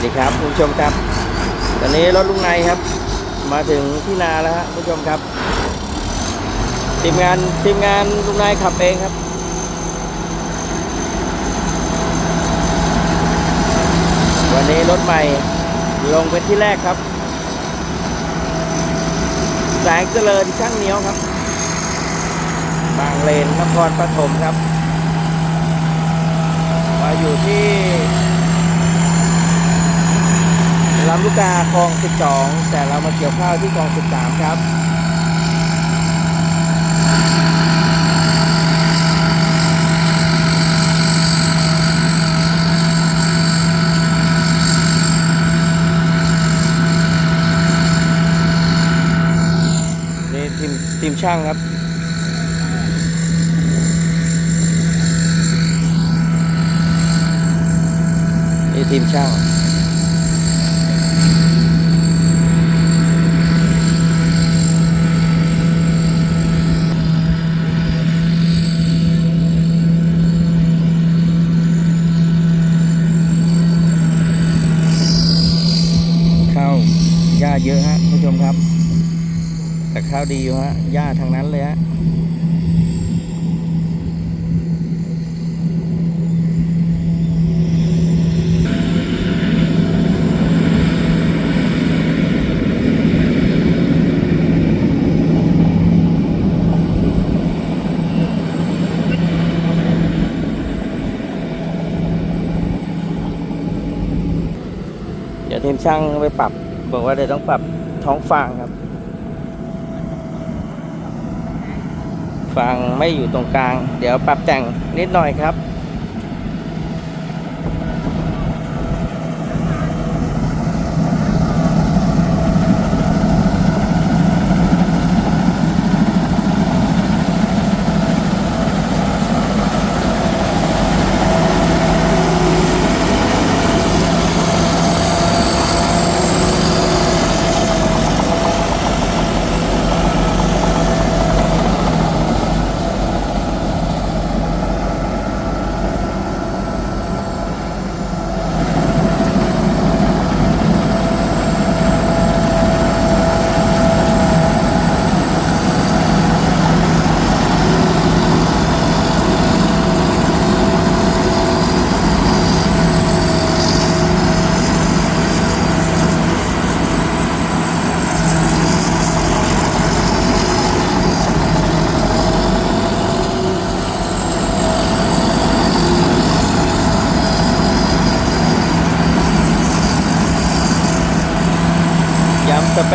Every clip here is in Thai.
สวัสดีครับคุณผู้ชมครับ ตอนนี้รถลุงในครับ มาถึงที่นาแล้วฮะคุณผู้ชมครับ ทีมงานทีมงานลุงนายขับเองครับวันนี้รถใหม่ลงเป็นที่แรกครับ แสงเจริญช่างเหนียวครับ บางเลนนครปฐมครับ มาอยู่ที่ ลำลูกกาคลอง 12 แต่เรามาเกี่ยวข้าวที่คลอง 13 ครับนี่ทีมทีมช่างครับนี่ทีมช่าง ข้าวหญ้า เยอะฮะผู้ชมครับ แต่ข้าวดีอยู่ฮะหญ้าทางนั้นเลยฮะเดี๋ยวทีมช่างไปปรับ บอกว่าเดี๋ยวต้องปรับท้องฟางครับ ฟางไม่อยู่ตรงกลาง เดี๋ยวปรับแต่งนิดหน่อยครับ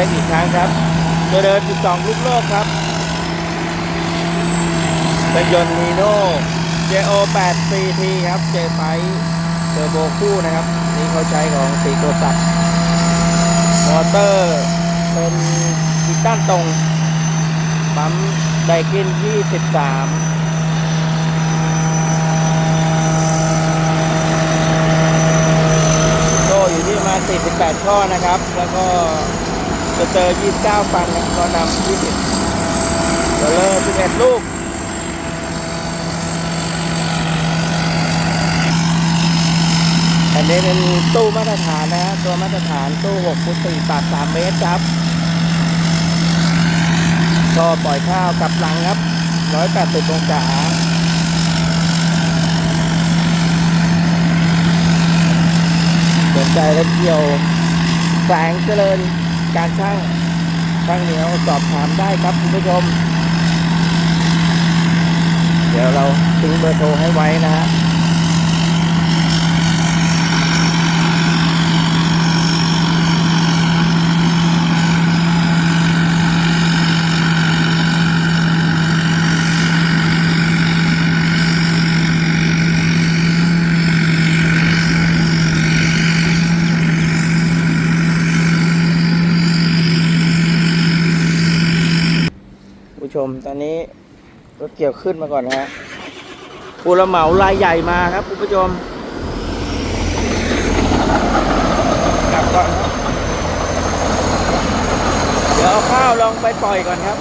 ย้ำสเปคอีกครั้งครับตัวเดิน12 ลูกโลกครับเป็นยนต์มีโน่ JO 8 CT ครับ J ไฟเทอร์โบคู่นะครับ นี่เขาใช้ของสีโกศักดิ์มอเตอร์เป็นกีต้านตรงปั๊มไดกินที่13โซ่อยู่ที่มา 48 ข้อนะครับ แล้วก็ สเตอ29 ฟันนะก็นำ20โรลเลอร์11 ลูกอันนี้เป็นตู้มาตรฐานนะฮะตัวมาตรฐานตู้6ฟุต4ปาก3เมตรครับ ก็ปล่อยข้าวกลับหลังครับ 180องศาสนใจและเกี่ยวแสงเจริญ การช่างช่างเหนียวสอบถามได้ครับคุณผู้ชม เดี๋ยวเราทิ้งเบอร์โทรให้ไว้นะฮะ ม ตอนนี้รถเกี่ยวขึ้นมาก่อนนะฮะผู้รับเหมารายใหญ่มาครับคุณผู้ชมกลับก่อนครับเดี๋ยวเอาข้าวลองไปปล่อยก่อนครับ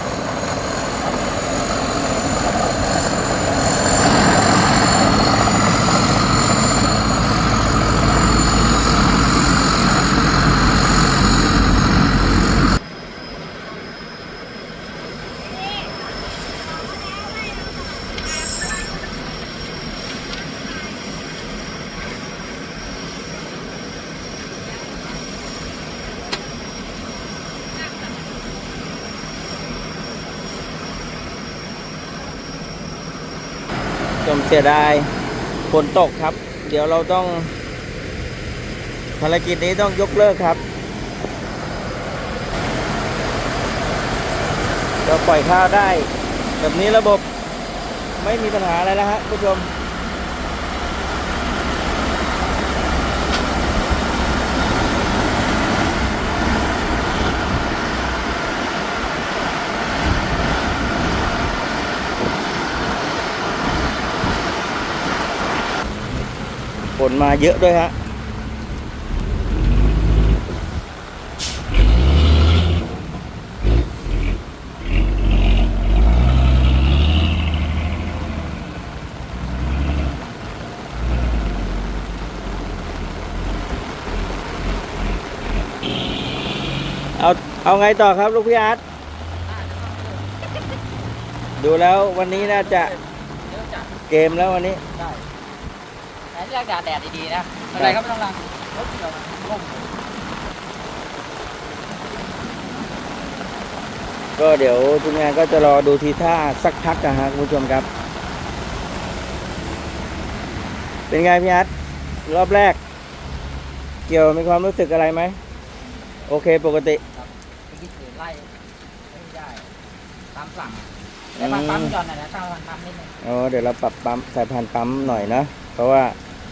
เสียดายฝนตกครับ เดี๋ยวเราต้อง ภารกิจนี้ต้องยกเลิกครับ เราปล่อยข้าวได้ แบบนี้ระบบไม่มีปัญหาอะไรแล้วฮะคุณผู้ชม นมาเยอะด้วยฮะเอาเอาไงต่อครับลูกพี่อาร์ตดูแล้ววันนี้น่าจะเยอะจัดเกมแล้ววันนี้ ได้แต่ที่แรกแดดแดดดีๆนะไม่เป็นไรครับไม่ต้องรังรถเกี่ยวร่มก็เดี๋ยวทีมงานก็จะรอดูทีท่าสักพักนะฮะคุณผู้ชมครับ เป็นไงพี่อาร์ตรอบแรก เกี่ยวมีความรู้สึกอะไรไหม โอเคปกติไปคิดถึงไล่ไม่ได้ ตามสั่งแต่บางปั๊มหย่อนหน่อยนะตามบางปั๊มนิดนึงอ๋อเดี๋ยวเราปรับปั๊มสายพานปั๊มหน่อยนะ เพราะว่า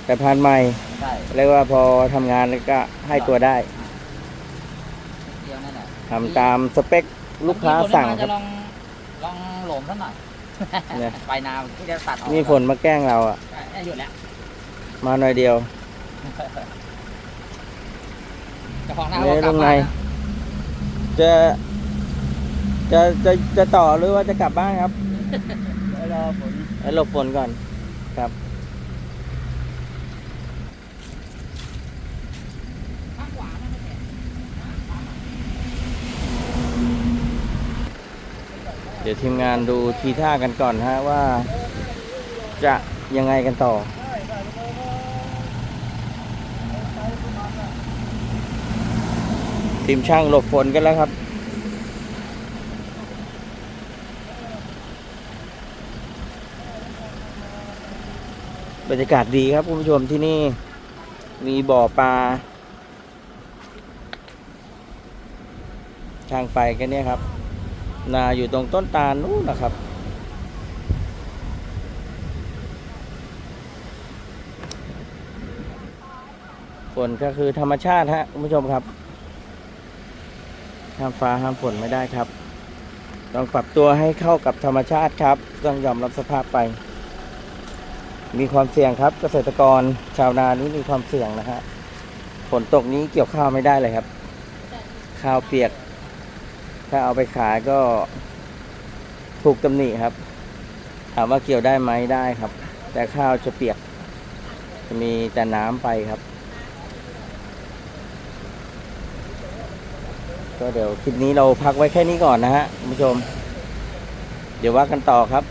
สายพานใหม่ใช่เรียกว่าพอทำงานแล้วก็ให้ตัวได้เดียวนั่นแหละทำตามสเปคลูกค้าสั่งวันนี้ครับจะลองลองโหลมสักหน่อยเนี่ย ไปนาที่จะตัดออกมีฝนมาแกล้งเราอะใช่ได้หยุดแล้วมาหน่อยเดียว เจ้าของนาเนี่บอกยกลับตรงไหนมานะจะจะจะจะต่อหรือว่าจะกลับบ้านครับรอฝน ให้หลบฝนก่อนครับ ข้างขวานั่นไม่เห็น เดี๋ยวทีมงานดูทีท่ากันก่อนฮะว่า จะยังไงกันต่อ ทีมช่างหลบฝนกันแล้วครับบรรยากาศดีครับคุณผู้ชมที่นี่มีบ่อปลาทางไปกันเนี่ยครับ นาอยู่ตรงต้นตาลนู้นนะครับ ฝนก็คือธรรมชาติฮะคุณผู้ชมครับห้ามฟ้าห้ามฝนไม่ได้ครับ ต้องปรับตัวให้เข้ากับธรรมชาติครับ ต้องยอมรับสภาพไป มีความเสี่ยงครับเกษตรกรชาวนานี้มีความเสี่ยงนะฮะฝนตกนี้เกี่ยวข้าวไม่ได้เลยครับ ข้าวเปียก ถ้าเอาไปขายก็ถูกตำหนิครับ ถามว่าเกี่ยวได้ไหมได้ครับ แต่ข้าวจะเปียก จะมีแต่น้ำไปครับ ก็เดี๋ยวคลิปนี้เราพักไว้แค่นี้ก่อนนะฮะคุณผู้ชม เดี๋ยวว่ากันต่อครับ